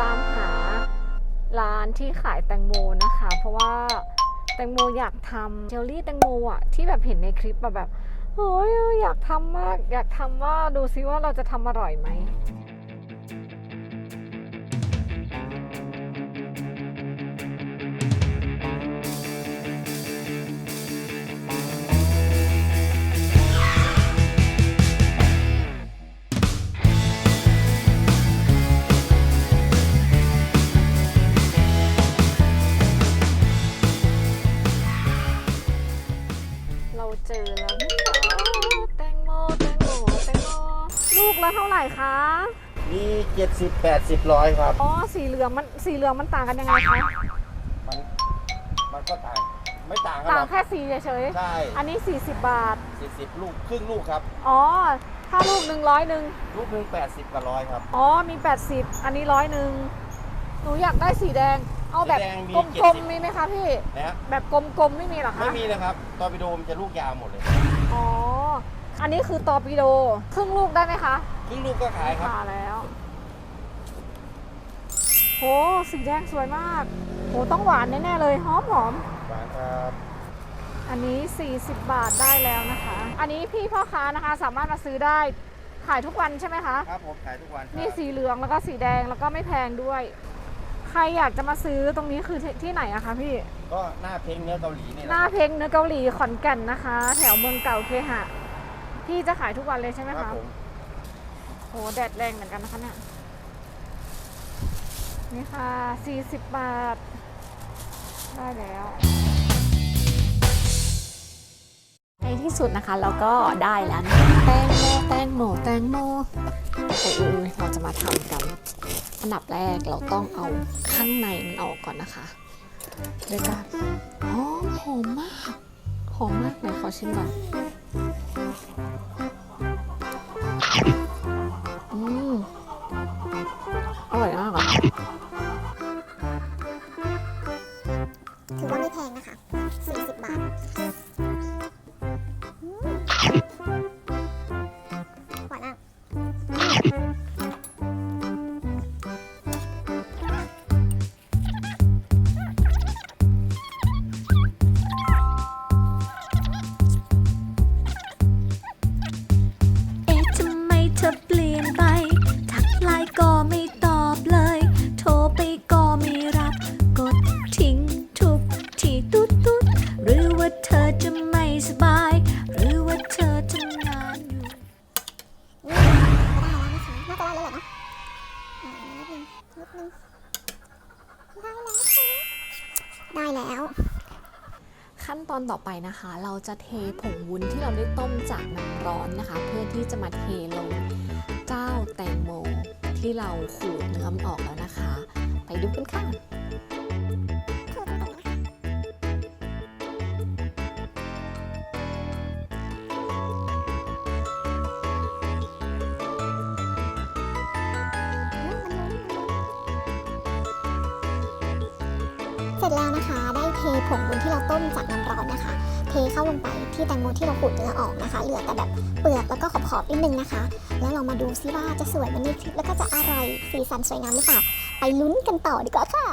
ตามหาร้านที่ขายแตงโมนะคะ เพราะว่าแตงโมอยากทำเจลลี่แตงโมอะที่แบบเห็นในคลิปแบบโอ้ยอยากทำมาก อยากทำว่าดูซิว่าเราจะทำอร่อยไหม ลูกละเท่าไหร่คะ มีเจ็ดสิบแปดสิบร้อยครับ อ๋อ สีเหลืองมันสีเหลืองมันต่างกันยังไงคะ มันมันก็ต่าง ไม่ต่างกันต่าหงรอกแค่สีเฉยใช่ๆ อันนี้ 40 บาท สี่สิบลูกครึ่งลูกครับ อ๋อ ถ้าลูกหนึ่งร้อยหนึ่งลูกหนึ่งแปดสิบกับร้อยครับ อ๋อ มี 80 อันนี้ร้อยหนึ่งหนูอยากได้สีแดง เอาแบบสีแดงมีกลม70 ๆมีไหมคะพี่ นะฮะแบบกลมๆไม่มีเหรอคะ ไม่มีนะครับตอร์ปิโดมันจะลูกยาวหมดเลย อ๋อ อันนี้คือตอร์ปิโด ครึ่งลูกได้ไหมคะ ครึ่งลูกก็ขายครับ มาแล้ว โห สีแดงสวยมาก โห ต้องหวานแน่ๆเลย หอมหอม หวานครับๆอันนี้ 40 บาทได้แล้วนะคะ อันนี้พี่พ่อค้านะคะสามารถมาซื้อได้ ขายทุกวันใช่ไหมคะ ครับผมขายทุกวันครับมีสีเหลืองแล้วก็สีแดงแล้วก็ไม่แพงด้วย ใครอยากจะมาซื้อตรงนี้คือที่ที่ไหนอะคะพี่ ก็หน้าเพลงเนื้อเกาหลีนี่หนะน้าครับเพ็งเนื้อเกาหลีขอนแก่นนะคะ แถวเมืองเก่าเคหะ พี่จะขายทุกวันเลยใช่ไหมครัคะบผมโหแดดแรงเหมือนกันนะคะเนี่ยนี่ค่ะ 40 บาท ได้แล้ว ในที่สุดนะคะเราก็ได้แล้วนะคะแตงโมแตงโมแตงโมโอ้ยเราจะมาทำกัน อันดับแรกเราต้องเอาข้างในมันออกก่อนนะคะด้วยการหอมหอมมาก หอมมากไหนขอชิมก่อน ถือว่าไม่แพงนะคะ ได้แล้วค่ะได้แล้ว ขั้นตอนต่อไปนะคะ เราจะเทผงวุ้นที่เราได้ต้มจากน้ำร้อนนะคะ เพื่อที่จะมาเทลงเจ้าแตงโมที่เราขูดเนื้อมออกแล้วนะคะ ไปดูกันค่ะ ร็จแล้วนะคะ ได้เทผงวุ้นที่เราต้มจากน้ำร้อนนะคะ เทเข้าลงไปที่แตงโมที่เราขูดเนื้อออกนะคะ เหลือแต่แบบเปลือกแล้วก็ขอบๆนิดนึงนะคะ แล้วเรามาดูซิว่าจะสวยเหมือนในคลิปแล้วก็จะอร่อยสีสันสวยงามหรือเปล่า ไปลุ้นกันต่อดีกว่าค่ะ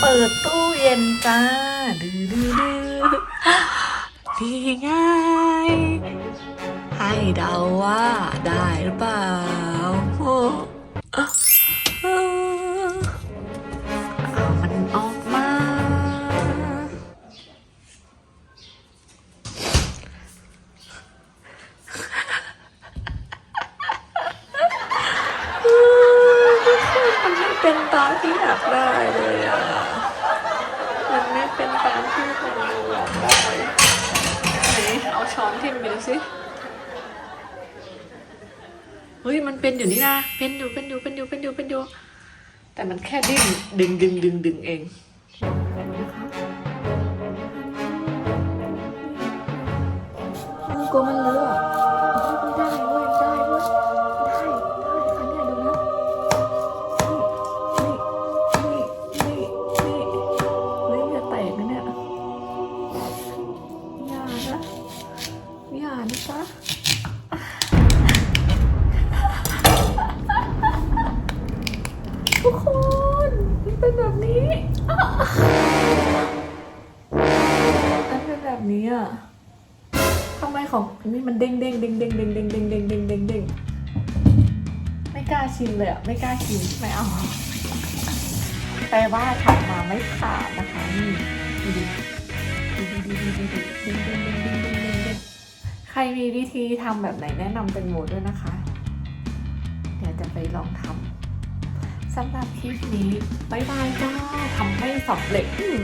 เปิดตู้เย็นจ้าดื้อดื้อดื้อดีง่ายให้เดาว่าได้หรือเปล่า มันไม่เป็นตามที่อยากได้เลยอะ มันไม่เป็นตามที่ผมอยากได้ไหนเอาช้อนทิ่มไปดูสิเฮ้ยมันเป็นอยู่นี่นะ เป็นอยู่ เป็นอยู่ เป็นอยู่ เป็นอยู่ เป็นอยู่ แต่มันแค่ดิ้นดึงดึงดึงดึงเองกลัวมันเลอะ ของนี่มันเด้งเด้งเด้งเด้งเด้งเด้งเด้งเด้งเด้งเด้งเด้งไม่กล้าชิมเลยอะไม่กล้าชิมไม่เอาแปลว่าทำมาไม่ขาดนะคะนี่ดูดิดูดิดูดิดูดิเด้งเด้งเด้งเด้งเด้งเด้งเด้งใครมีวิธีทำแบบไหนแนะนำแตงโมด้วยนะคะ เดี๋ยวจะไปลองทำสำหรับคลิปนี้บายบายจ้าทำไม่สำเร็จอืม